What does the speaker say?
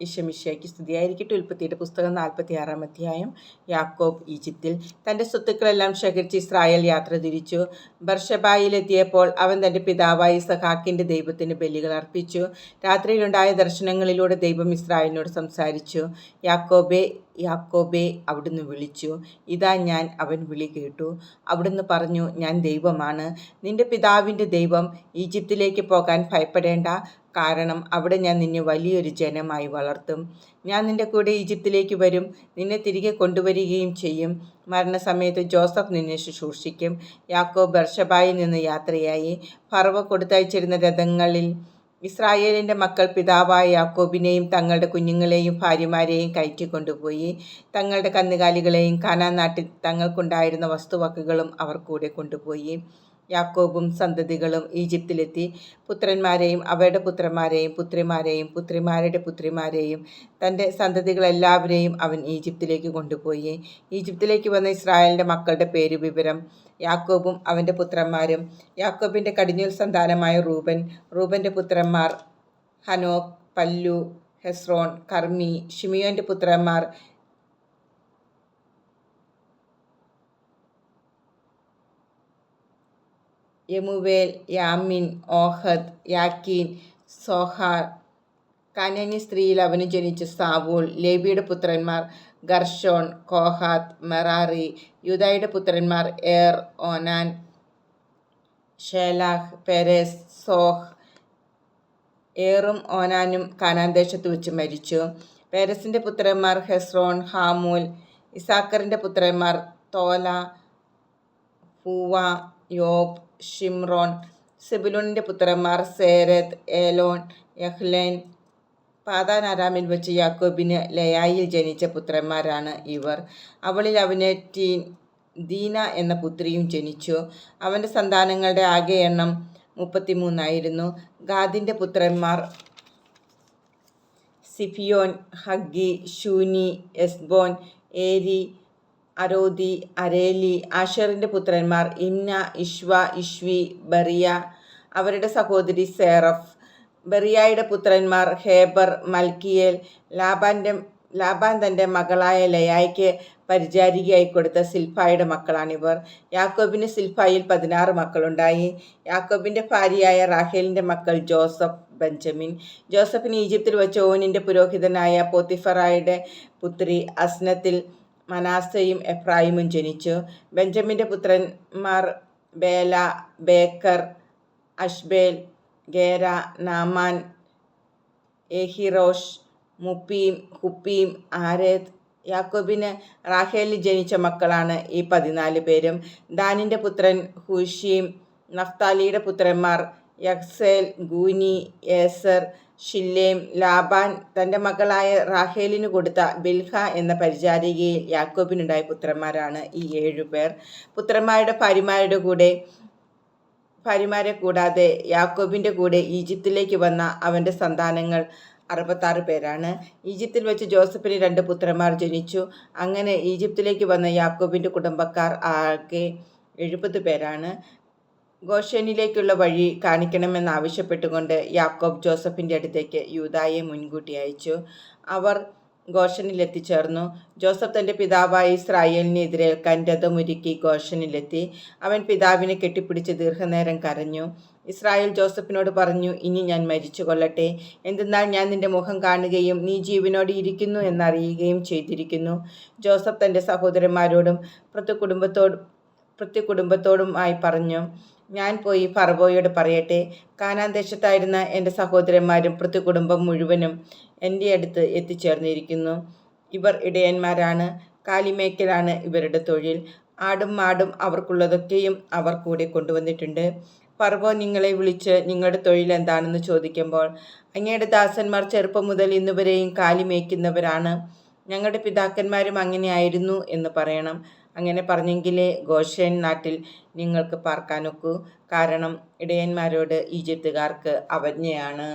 ഇഷമിഷയ്ക്ക് സ്ഥിതിയായിരിക്കട്ടെ ഉൽപ്പത്തിയുടെ പുസ്തകം നാൽപ്പത്തി ആറാം അധ്യായം. യാക്കോബ് ഈജിപ്തിൽ തന്റെ സ്വത്തുക്കളെല്ലാം ശേഖരിച്ച് ഇസ്രായേൽ യാത്ര തിരിച്ചു. ബർഷബായിലെത്തിയപ്പോൾ അവൻ തന്റെ പിതാവായ സഹാക്കിന്റെ ദൈവത്തിന് ബലികൾ അർപ്പിച്ചു. രാത്രിയിലുണ്ടായ ദർശനങ്ങളിലൂടെ ദൈവം ഇസ്രായേലിനോട് സംസാരിച്ചു. യാക്കോബെ യാക്കോബെ അവിടുന്ന് വിളിച്ചു. ഇതാ ഞാൻ അവൻ വിളി കേട്ടു. അവിടുന്ന് പറഞ്ഞു ഞാൻ ദൈവമാണ്. നിന്റെ പിതാവിന്റെ ദൈവം ഈജിപ്തിലേക്ക് പോകാൻ ഭയപ്പെടേണ്ട. കാരണം അവിടെ ഞാൻ നിന്നെ വലിയൊരു ജനമായി വളർത്തും. ഞാൻ നിന്റെ കൂടെ ഈജിപ്തിലേക്ക് വരും. നിന്നെ തിരികെ കൊണ്ടുവരികയും ചെയ്യും. മരണസമയത്ത് ജോസഫ് നിന്നെ ശുശ്രൂഷിക്കും. യാക്കോ ബർഷബായിൽ നിന്ന് യാത്രയായി. ഫറവ കൊടുത്തയച്ചിരുന്ന രഥങ്ങളിൽ ഇസ്രായേലിന്റെ മക്കൾ പിതാവായ യാക്കോബിനെയും തങ്ങളുടെ കുഞ്ഞുങ്ങളെയും ഭാര്യമാരെയും കയറ്റിക്കൊണ്ടുപോയി തങ്ങളുടെ കന്നുകാലികളെയും കാനാൻ നാട്ടിൽ തങ്ങൾക്കുണ്ടായിരുന്ന വസ്തുവകകളും അവർ കൂടെ കൊണ്ടുപോയി. യാക്കോബും സന്തതികളും ഈജിപ്തിലെത്തി. പുത്രന്മാരെയും അവരുടെ പുത്രന്മാരെയും പുത്രിമാരെയും പുത്രിമാരുടെ പുത്രിമാരെയും തന്റെ സന്തതികളെല്ലാവരെയും അവൻ ഈജിപ്തിലേക്ക് കൊണ്ടുപോയി. ഈജിപ്തിലേക്ക് വന്ന ഇസ്രായേലിന്റെ മക്കളുടെ പേര് വിവരം. യാക്കോബും അവന്റെ പുത്രന്മാരും യാക്കോബിന്റെ കടിഞ്ഞൂൽ സന്താനമായ റൂബൻ റൂബന്റെ പുത്രന്മാർ ഹനോക് പല്ലു ഹെസ്രോൺ കർമ്മി ഷിമിയോന്റെ പുത്രന്മാർ യമുവേൽ യാമിൻ ഓഹദ് യാക്കീൻ സോഹാർ കാനാനി സ്ത്രീയിൽ അവന് ജനിച്ച സാവൂൾ ലേബിയുടെ പുത്രന്മാർ ഗർഷോൺ കോഹാത്ത് മെറാറി യുദായുടെ പുത്രന്മാർ എർ ഓനാൻ ഷേലാഹ് പെരേസ് സോഹ് ഏറും ഓനാനും കാനാൻ ദേശത്ത് വെച്ച് മരിച്ചു. പെരസിന്റെ പുത്രന്മാർ ഹെസ്രോൺ ഹാമൂൽ ഇസാക്കറിന്റെ പുത്രന്മാർ തോല പൂവ യോബ് ഷിംറോൺ സെബുലോണിന്റെ പുത്രന്മാർ സേരത് ഏലോൺ യഹ്ലേൻ പാതാനാരാമിൽ വെച്ച് യാക്കോബിന് ലയായിൽ ജനിച്ച പുത്രന്മാരാണ് ഇവർ. അവളിൽ അവന് ടീൻ ദീന എന്ന പുത്രിയും ജനിച്ചു. അവന്റെ സന്താനങ്ങളുടെ ആകെ എണ്ണം മുപ്പത്തിമൂന്നായിരുന്നു ഗാദിന്റെ പുത്രന്മാർ സിഫിയോൻ ഹഗ്ഗി ഷൂനി എസ്ബോൻ ഏരി അരോദി അരേലി ആഷറിന്റെ പുത്രന്മാർ ഇന്ന ഇഷ്വ ഇഷ്വി ബറിയ അവരുടെ സഹോദരി സേറഫ് ബറിയയുടെ പുത്രന്മാർ ഹേബർ മൽക്കിയേൽ ലാബാന്റെ ലാബാൻ തന്റെ മകളായ ലയായ്ക്ക് പരിചാരികയായി കൊടുത്ത സിൽഫായുടെ മക്കളാണിവർ. യാക്കോബിന് സിൽഫായിൽ പതിനാറ് മക്കളുണ്ടായി. യാക്കോബിന്റെ ഭാര്യയായ റാഹേലിന്റെ മക്കൾ ജോസഫ് ബെഞ്ചമിൻ. ജോസഫിന് ഈജിപ്തിൽ വെച്ച് ഓനിന്റെ പുരോഹിതനായ പോത്തിഫറായുടെ പുത്രി അസ്നത്തിൽ മനാസയും എഫ്രായിമും ജനിച്ചു. ബെഞ്ചമിന്റെ പുത്രന്മാർ ബേല ബേക്കർ അഷ്ബേൽ ഗേര നാമാൻ എഹിറോഷ് മുപ്പീം ഹുപ്പീം ആരേത് യാക്കോബിന് റാഹേലിൽ ജനിച്ച മക്കളാണ് ഈ പതിനാല് പേരും. ദാനിന്റെ പുത്രൻ ഹുഷീം നഫ്താലിയുടെ പുത്രന്മാർ യക്സേൽ ഗൂനി ഏസർ ഷില്ലേം ലാബാൻ തന്റെ മകളായ റാഹേലിന് കൊടുത്ത ബിൽഹ എന്ന പരിചാരികയിൽ യാക്കോബിനുണ്ടായ പുത്രന്മാരാണ് ഈ ഏഴുപേർ പുത്രന്മാരുടെ ഭാര്യമാരുടെ കൂടെ ഭാര്യമാരെ കൂടാതെ യാക്കോബിന്റെ കൂടെ ഈജിപ്തിലേക്ക് വന്ന അവന്റെ സന്താനങ്ങൾ അറുപത്താറ് പേരാണ്. ഈജിപ്തിൽ വെച്ച് ജോസഫിന് രണ്ട് പുത്രന്മാർ ജനിച്ചു. അങ്ങനെ ഈജിപ്തിലേക്ക് വന്ന യാക്കോബിന്റെ കുടുംബക്കാർ ആകെ എഴുപത് പേരാണ്. ഗോഷനിലേക്കുള്ള വഴി കാണിക്കണമെന്നാവശ്യപ്പെട്ടുകൊണ്ട് യാക്കോബ് ജോസഫിന്റെ അടുത്തേക്ക് യൂതായെ മുൻകൂട്ടി അയച്ചു. അവർ ഗോഷനിലെത്തിച്ചേർന്നു ജോസഫ് തന്റെ പിതാവായ ഇസ്രായേലിനെതിരെ കൻരഥമൊരുക്കി രഥമൊരുക്കി ഗോഷനിലെത്തി അവൻ പിതാവിനെ കെട്ടിപ്പിടിച്ച് ദീർഘനേരം കരഞ്ഞു. ഇസ്രായേൽ ജോസഫിനോട് പറഞ്ഞു ഇനി ഞാൻ മരിച്ചു കൊള്ളട്ടെ എന്തെന്നാൽ ഞാൻ നിന്റെ മുഖം കാണുകയും നീ ജീവനോട് ഇരിക്കുന്നു എന്നറിയുകയും ചെയ്തിരിക്കുന്നു ജോസഫ് തന്റെ സഹോദരന്മാരോടും പ്രത്യ കുടുംബത്തോടും പ്രത്യ കുടുംബത്തോടുമായി പറഞ്ഞു. ഞാൻ പോയി ഫറവോയോട് പറയട്ടെ. കാനാൻ ദേശത്തായിരുന്ന എന്റെ സഹോദരന്മാരും കുടുംബം മുഴുവനും എന്റെ അടുത്ത് എത്തിച്ചേർന്നിരിക്കുന്നു. ഇവർ ഇടയന്മാരാണ് കാലിമേക്കലാണ് ഇവരുടെ തൊഴിൽ. ആടും മാടും അവർക്കുള്ളതൊക്കെയും അവർ കൂടെ കൊണ്ടുവന്നിട്ടുണ്ട്. പർവോ നിങ്ങളെ വിളിച്ച് നിങ്ങളുടെ തൊഴിൽ എന്താണെന്ന് ചോദിക്കുമ്പോൾ അങ്ങയുടെ ദാസന്മാർ ചെറുപ്പം മുതൽ ഇന്നുവരെയും കാലിമേക്കുന്നവരാണ് ഞങ്ങളുടെ പിതാക്കന്മാരും അങ്ങനെയായിരുന്നു എന്ന് പറയണം. അങ്ങനെ പറഞ്ഞെങ്കിലേ ഗോഷേൻ നാട്ടിൽ നിങ്ങൾക്ക് പാർക്കാനൊക്കൂ. കാരണം ഇടയന്മാരോട് ഈജിപ്തുകാർക്ക് അവജ്ഞയാണ്.